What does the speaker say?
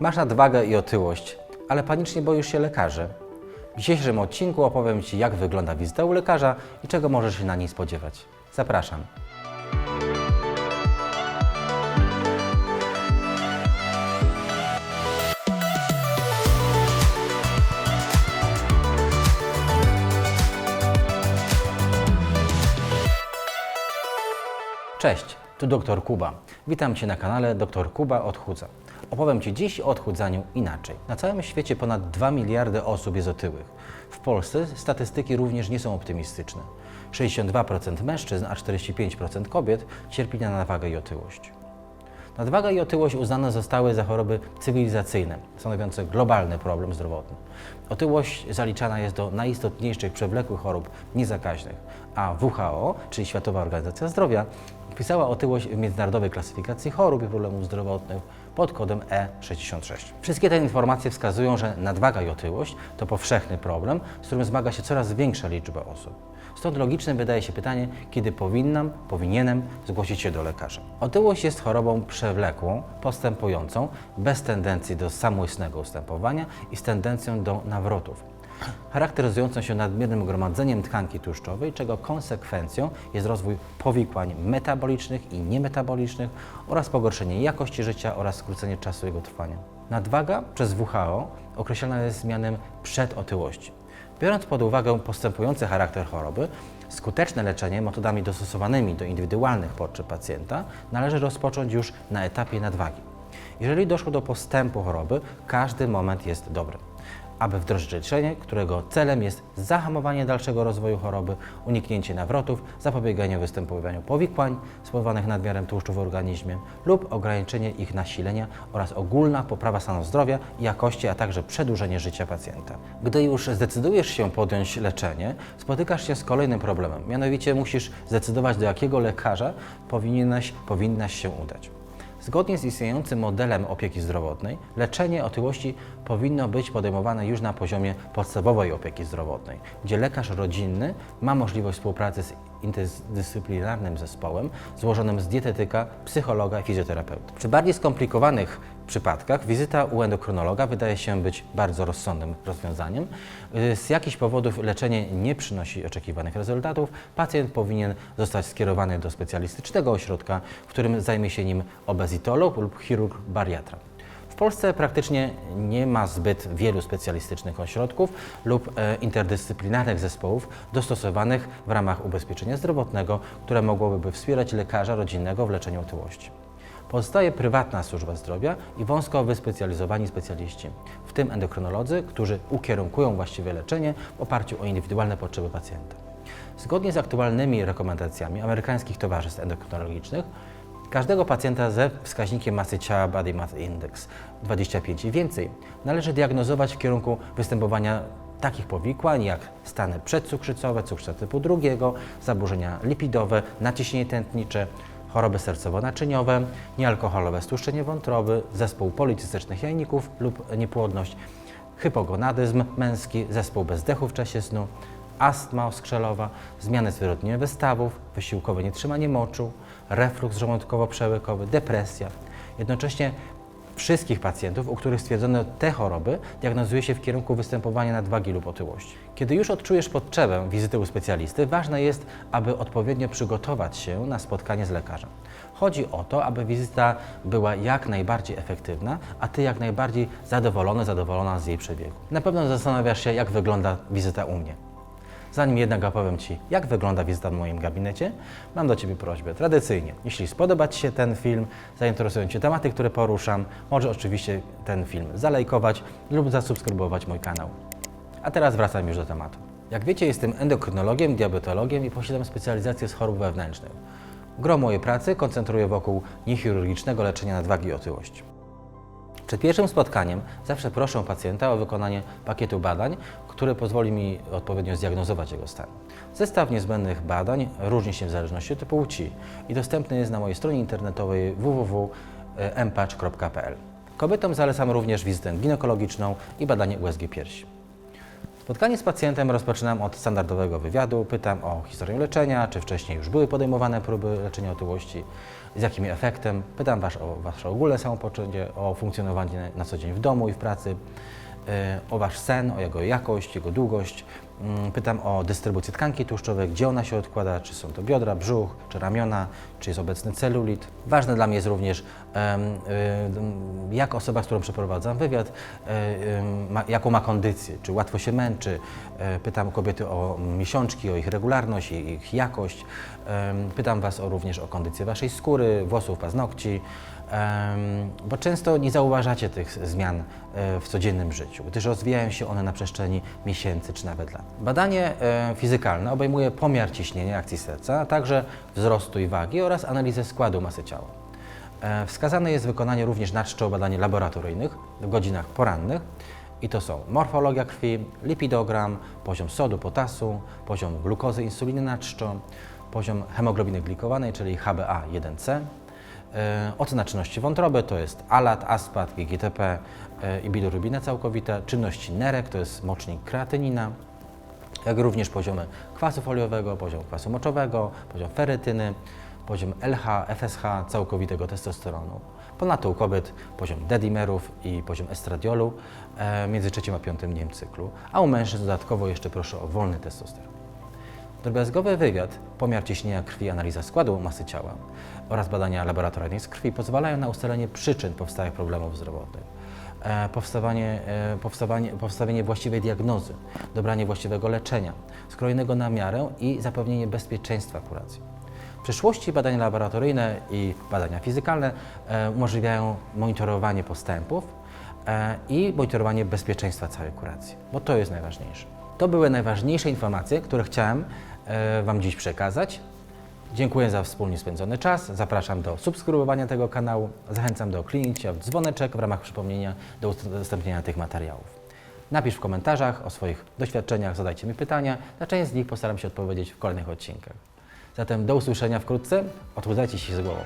Masz nadwagę i otyłość, ale panicznie boisz się lekarzy. W dzisiejszym odcinku opowiem Ci, jak wygląda wizyta u lekarza i czego możesz się na niej spodziewać. Zapraszam. Cześć, tu dr Kuba. Witam Cię na kanale dr Kuba Odchudza. Opowiem Ci dziś o odchudzaniu inaczej. Na całym świecie ponad 2 miliardy osób jest otyłych. W Polsce statystyki również nie są optymistyczne. 62% mężczyzn, a 45% kobiet cierpi na nadwagę i otyłość. Nadwaga i otyłość uznane zostały za choroby cywilizacyjne, stanowiące globalny problem zdrowotny. Otyłość zaliczana jest do najistotniejszych przewlekłych chorób niezakaźnych, a WHO, czyli Światowa Organizacja Zdrowia, wpisała otyłość w międzynarodowej klasyfikacji chorób i problemów zdrowotnych pod kodem E66. Wszystkie te informacje wskazują, że nadwaga i otyłość to powszechny problem, z którym zmaga się coraz większa liczba osób. Stąd logicznym wydaje się pytanie, kiedy powinnam, powinienem zgłosić się do lekarza. Otyłość jest chorobą przewlekłą, postępującą, bez tendencji do samoistnego ustępowania i z tendencją do nawrotów. Charakteryzującą się nadmiernym gromadzeniem tkanki tłuszczowej, czego konsekwencją jest rozwój powikłań metabolicznych i niemetabolicznych oraz pogorszenie jakości życia oraz skrócenie czasu jego trwania. Nadwaga przez WHO określana jest mianem przedotyłości. Biorąc pod uwagę postępujący charakter choroby, skuteczne leczenie metodami dostosowanymi do indywidualnych potrzeb pacjenta należy rozpocząć już na etapie nadwagi. Jeżeli doszło do postępu choroby, każdy moment jest dobry. Aby wdrożyć leczenie, którego celem jest zahamowanie dalszego rozwoju choroby, uniknięcie nawrotów, zapobieganie występowaniu powikłań spowodowanych nadmiarem tłuszczu w organizmie lub ograniczenie ich nasilenia oraz ogólna poprawa stanu zdrowia i jakości, a także przedłużenie życia pacjenta. Gdy już zdecydujesz się podjąć leczenie, spotykasz się z kolejnym problemem, mianowicie musisz zdecydować, do jakiego lekarza powinieneś, powinnaś się udać. Zgodnie z istniejącym modelem opieki zdrowotnej, leczenie otyłości powinno być podejmowane już na poziomie podstawowej opieki zdrowotnej, gdzie lekarz rodzinny ma możliwość współpracy z interdyscyplinarnym zespołem złożonym z dietetyka, psychologa i fizjoterapeuty. Przy bardziej skomplikowanych przypadkach wizyta u endokrynologa wydaje się być bardzo rozsądnym rozwiązaniem. Y, Z jakichś powodów leczenie nie przynosi oczekiwanych rezultatów, pacjent powinien zostać skierowany do specjalistycznego ośrodka, w którym zajmie się nim obezitolog lub chirurg bariatra. W Polsce praktycznie nie ma zbyt wielu specjalistycznych ośrodków lub e, interdyscyplinarnych zespołów dostosowanych w ramach ubezpieczenia zdrowotnego, które mogłyby wspierać lekarza rodzinnego w leczeniu otyłości. Pozostaje prywatna służba zdrowia i wąsko wyspecjalizowani specjaliści, w tym endokrynolodzy, którzy ukierunkują właściwe leczenie w oparciu o indywidualne potrzeby pacjenta. Zgodnie z aktualnymi rekomendacjami amerykańskich towarzystw endokrynologicznych, każdego pacjenta ze wskaźnikiem masy ciała Body Mass Index 25 i więcej należy diagnozować w kierunku występowania takich powikłań jak stany przedcukrzycowe, cukrzyca typu drugiego, zaburzenia lipidowe, naciśnienie tętnicze, choroby sercowo-naczyniowe, niealkoholowe stłuszczenie wątroby, zespół policystycznych jajników lub niepłodność, hypogonadyzm męski, zespół bezdechu w czasie snu, astma oskrzelowa, zmiany zwyrodnieniowe stawów, wysiłkowe nietrzymanie moczu, refluks żołądkowo-przełykowy, depresja. Jednocześnie wszystkich pacjentów, u których stwierdzono te choroby, diagnozuje się w kierunku występowania nadwagi lub otyłości. Kiedy już odczujesz potrzebę wizyty u specjalisty, ważne jest, aby odpowiednio przygotować się na spotkanie z lekarzem. Chodzi o to, aby wizyta była jak najbardziej efektywna, a Ty jak najbardziej zadowolony, zadowolona z jej przebiegu. Na pewno zastanawiasz się, jak wygląda wizyta u mnie. Zanim jednak opowiem Ci, jak wygląda wizyta w moim gabinecie, mam do Ciebie prośbę. Tradycyjnie, jeśli spodoba Ci się ten film, zainteresują Cię tematy, które poruszam, może oczywiście ten film zalajkować lub zasubskrybować mój kanał. A teraz wracam już do tematu. Jak wiecie, jestem endokrynologiem, diabetologiem i posiadam specjalizację z chorób wewnętrznych. Gro mojej pracy koncentruję wokół niechirurgicznego leczenia nadwagi i otyłości. Przed pierwszym spotkaniem zawsze proszę pacjenta o wykonanie pakietu badań, który pozwoli mi odpowiednio zdiagnozować jego stan. Zestaw niezbędnych badań różni się w zależności od płci i dostępny jest na mojej stronie internetowej www.empatch.pl. Kobietom zalecam również wizytę ginekologiczną i badanie USG piersi. Spotkanie z pacjentem rozpoczynam od standardowego wywiadu. Pytam o historię leczenia, czy wcześniej już były podejmowane próby leczenia otyłości, z jakim efektem. Pytam was o wasze ogólne samopoczucie, o funkcjonowanie na co dzień w domu i w pracy, e, o wasz sen, o jego jakość, jego długość. Mm, Pytam o dystrybucję tkanki tłuszczowej, gdzie ona się odkłada, czy są to biodra, brzuch, czy ramiona, czy jest obecny celulit. Ważne dla mnie jest również, y, jak osoba, z którą przeprowadzam wywiad, em, ma, jaką ma kondycję, czy łatwo się męczy. E, Pytam kobiety o miesiączki, o ich regularność, ich jakość. Pytam Was również o kondycję Waszej skóry, włosów, paznokci, bo często nie zauważacie tych zmian e, w codziennym życiu, gdyż rozwijają się one na przestrzeni miesięcy czy nawet lat. Badanie e, fizykalne obejmuje pomiar ciśnienia akcji serca, a także wzrostu i wagi oraz analizę składu masy ciała. E, Wskazane jest wykonanie również naczczo badań laboratoryjnych w godzinach porannych i to są morfologia krwi, lipidogram, poziom sodu, potasu, poziom glukozy, insuliny naczczo, poziom hemoglobiny glikowanej, czyli HbA1c, e, ocena czynności wątroby, to jest ALAT, ASPAT, GGTP e, i bilirubina całkowita, czynności nerek, to jest mocznik kreatynina, jak również poziomy kwasu foliowego, poziom kwasu moczowego, poziom ferytyny, poziom LH, FSH, całkowitego testosteronu. Ponadto u kobiet poziom dedimerów i poziom estradiolu e, między trzecim a piątym dniem cyklu, a u mężczyzn dodatkowo jeszcze proszę o wolny testosteron. Drobiazgowy wywiad, pomiar ciśnienia krwi, analiza składu masy ciała oraz badania laboratoryjne z krwi pozwalają na ustalenie przyczyn powstałych problemów zdrowotnych, e, powstawanie, e, powstawanie, powstawienie właściwej diagnozy, dobranie właściwego leczenia, skrojonego na miarę i zapewnienie bezpieczeństwa kuracji. W przyszłości badania laboratoryjne i badania fizykalne e, umożliwiają monitorowanie postępów i monitorowanie bezpieczeństwa całej kuracji, bo to jest najważniejsze. To były najważniejsze informacje, które chciałem e, Wam dziś przekazać. Dziękuję za wspólnie spędzony czas. Zapraszam do subskrybowania tego kanału. Zachęcam do kliknięcia w dzwoneczek w ramach przypomnienia do udostępnienia tych materiałów. Napisz w komentarzach o swoich doświadczeniach, zadajcie mi pytania. Na część z nich postaram się odpowiedzieć w kolejnych odcinkach. Zatem do usłyszenia wkrótce. Odchudzajcie się z głową.